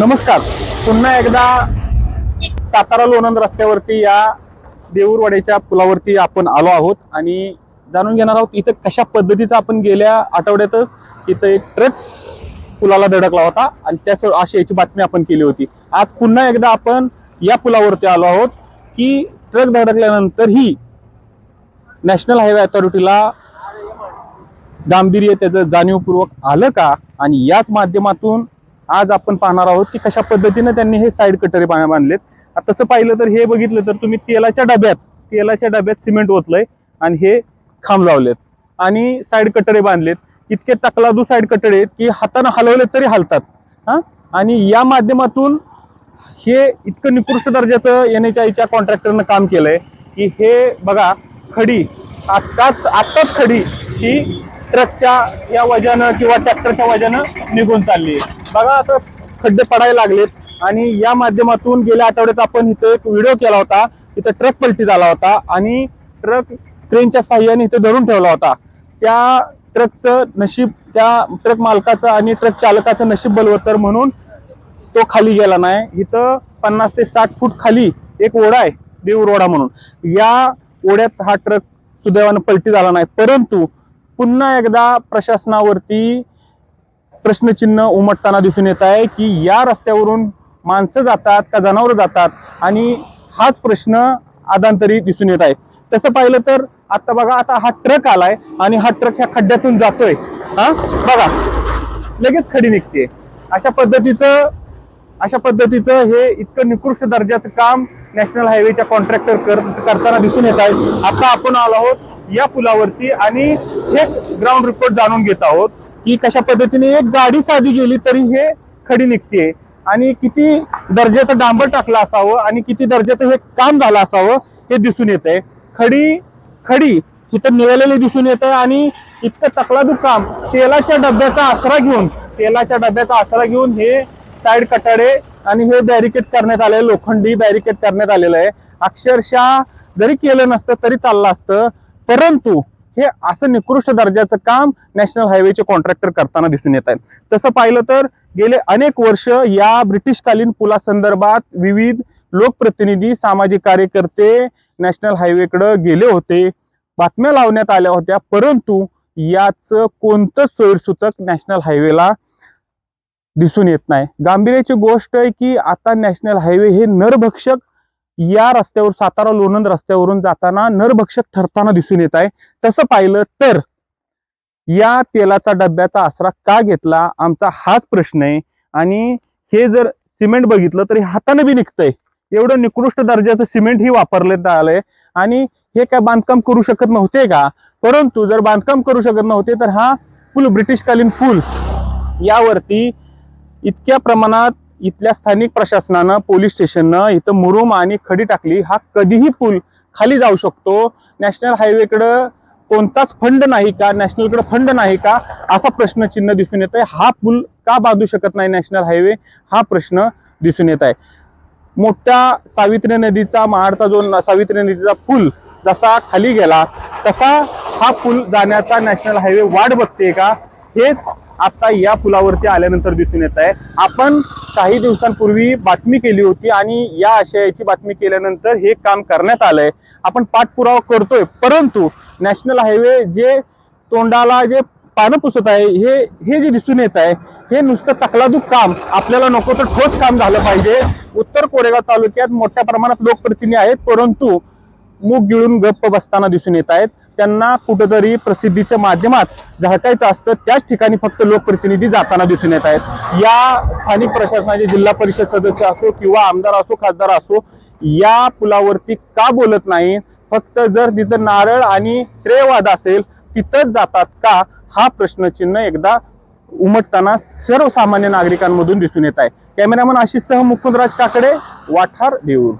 नमस्कार. पुन्हा एकदा सातारा लोणंद रस्त्यावरती या देऊरवाड्याच्या पुलावरती आपण आलो आहोत आणि जाणून घेणार आहोत इथं कशा पद्धतीचा आपण गेल्या आठवड्यातच इथं एक ट्रक पुलाला धडकला होता आणि त्या अशी याची बातमी आपण केली होती. आज पुन्हा एकदा आपण या पुलावरती आलो आहोत की ट्रक धडकल्यानंतरही नॅशनल हायवे अथॉरिटीला गांभीर्य त्याचं जाणीवपूर्वक आलं का? आणि याच माध्यमातून आज आपण पाहणार आहोत की कशा पद्धतीने त्यांनी हे साईड कटरे बांधलेत. आता तसं पाहिलं तर हे बघितलं तर तुम्ही तेलाच्या डब्यात तेलाच्या डब्यात सिमेंट ओतलंय आणि हे खांब लावलेत. आणि साईड कटरे बांधलेत. इतके तकलादू साईड कटरे आहेत की हातानं हलवले तरी हलतात. हा? आणि या माध्यमातून हे इतकं निकृष्ट दर्जाचं एन एच आयच्या कॉन्ट्रॅक्टरनं काम केलंय की हे बघा खडी आत्ताच आत्ताच खडी ही ट्रकच्या या वजनं किंवा ट्रॅक्टरच्या वजनं निघून चालली. आहे बघा आता खड्डे पडायला लागलेत आणि या माध्यमातून गेल्या आठवड्यात आपण इथं एक व्हिडिओ केला होता. इथं ट्रक पलटी झाला होता आणि ट्रक ट्रेनच्या साह्याने इथे धरून ठेवला होता. त्या ट्रकचं नशीब त्या ट्रक मालकाचं आणि ट्रक चालकाचं नशीब बलवत्तर म्हणून तो खाली गेला नाही. इथं पन्नास ते साठ फूट खाली एक ओढा आहे देऊर ओढा म्हणून. या ओढ्यात हा ट्रक सुदैवानं पलटी झाला नाही. परंतु पुन्हा एकदा प्रशासनावरती प्रश्नचिन्ह उमटताना दिसून येत आहे की या रस्त्यावरून माणसं जातात का जनावरं जातात? आणि हाच प्रश्न आदांतरी दिसून येत आहे. तसं पाहिलं तर आता बघा आता हा ट्रक आलाय आणि हा ट्रक ह्या खड्ड्यातून जातोय. हा? बघा लगेच खडी निघते अशा पद्धतीचं अशा पद्धतीचं हे इतकं निकृष्ट दर्जाचं काम नॅशनल हायवेच्या कॉन्ट्रॅक्टर करताना दिसून येत आहे. आता आपण आलो आहोत या पुलावरती आणि हे ग्राउंड रिपोर्ट जाणून घेत आहोत की कशा पद्धतीने एक गाडी साधी गेली तरी हे खडी निघते आणि किती दर्जाचं डांबर टाकलं असावं आणि किती दर्जाचं हे काम झालं असावं हे दिसून येत आहे खडी खडी इथं निघालेली दिसून येत आहे आणि इतकं तकलादू काम तेलाच्या डब्याचा आसरा घेऊन तेलाच्या डब्याचा आसरा घेऊन हे साईड कटाडे आणि हे बॅरिकेड करण्यात आले लोखंडी बॅरिकेड करण्यात आलेलं आहे. अक्षरशः जरी केलं नसतं तरी चाललं असतं. परंतु हे असं निकृष्ट दर्जाचं काम नॅशनल हायवेचे कॉन्ट्रॅक्टर करताना दिसून येत आहे तसं पाहिलं तर गेले अनेक वर्ष या ब्रिटिशकालीन पुलासंदर्भात विविध लोकप्रतिनिधी सामाजिक कार्यकर्ते नॅशनल हायवेकडे गेले होते. बातम्या लावण्यात आल्या होत्या. परंतु याचं कोणतंच सोयीसूतक नॅशनल हायवेला दिसून येत नाही. गांभीर्याची गोष्ट आहे की आता नॅशनल हायवे हे नरभक्षक या रस्त्यावर सातारा लोणंद रस्त्यावरून जाताना नरभक्षक ठरताना दिसून येत आहे. तसं पाहिलं तर या तेलाचा डब्याचा आसरा का घेतला? आमचा हाच प्रश्न आहे. आणि हे जर सिमेंट बघितलं तर हे हाताने बी निघतंय. एवढं निकृष्ट दर्जाचं सिमेंट ही वापरण्यात आलंय. आणि हे काय बांधकाम करू शकत नव्हते का? परंतु जर बांधकाम करू शकत नव्हते तर हा पूल ब्रिटिशकालीन पूल यावरती इतक्या प्रमाणात इथल्या स्थानिक प्रशासनानं पोलीस स्टेशननं इथं मुरुम आणि खडी टाकली. हा कधीही पूल खाली जाऊ शकतो. नॅशनल हायवेकडं कोणताच फंड नाही का? नॅशनलकडे फंड नाही का? असा प्रश्नचिन्ह दिसून येत आहे हा पूल का बांधू शकत नाही नॅशनल हायवे? हा प्रश्न दिसून येत आहे मोठ्या सावित्री नदीचा महाडचा जो सावित्री नदीचा पूल जसा खाली गेला तसा हा पूल जाण्याचा नॅशनल हायवे वाट बघते का? हेच आता या पुलावरती आल्यानंतर दिसून येत आहे. आपण काही दिवसांपूर्वी बातमी केली होती आणि या आशयाची बातमी केल्यानंतर हे काम करण्यात आलंय. आपण पाठपुरावा करतोय परंतु नॅशनल हायवे जे तोंडाला जे पानं पुसत आहे हे हे जे दिसून येत आहे हे नुसतं तकलादूक काम आपल्याला नको तर ठोस काम झालं पाहिजे. उत्तर कोरेगाव तालुक्यात मोठ्या प्रमाणात लोकप्रतिनिधी आहेत परंतु मूग गिळून गप्प बसताना दिसून येत आहेत. त्यांना कुठंतरी प्रसिद्धीच्या माध्यमात झळकायचं असतं. त्याच ठिकाणी फक्त लोकप्रतिनिधी जाताना दिसून येत आहेत. या स्थानिक प्रशासनाचे जिल्हा परिषद सदस्य असो किंवा आमदार असो खासदार असो या पुलावरती का बोलत नाही? फक्त जर तिथं नारळ आणि श्रेयवाद असेल तिथंच जातात का? हा प्रश्नचिन्ह एकदा उमटताना सर्वसामान्य नागरिकांमधून दिसून येत आहे. कॅमेरामन आशिष सह मुकुंदराज काकडे वाठार देऊळ.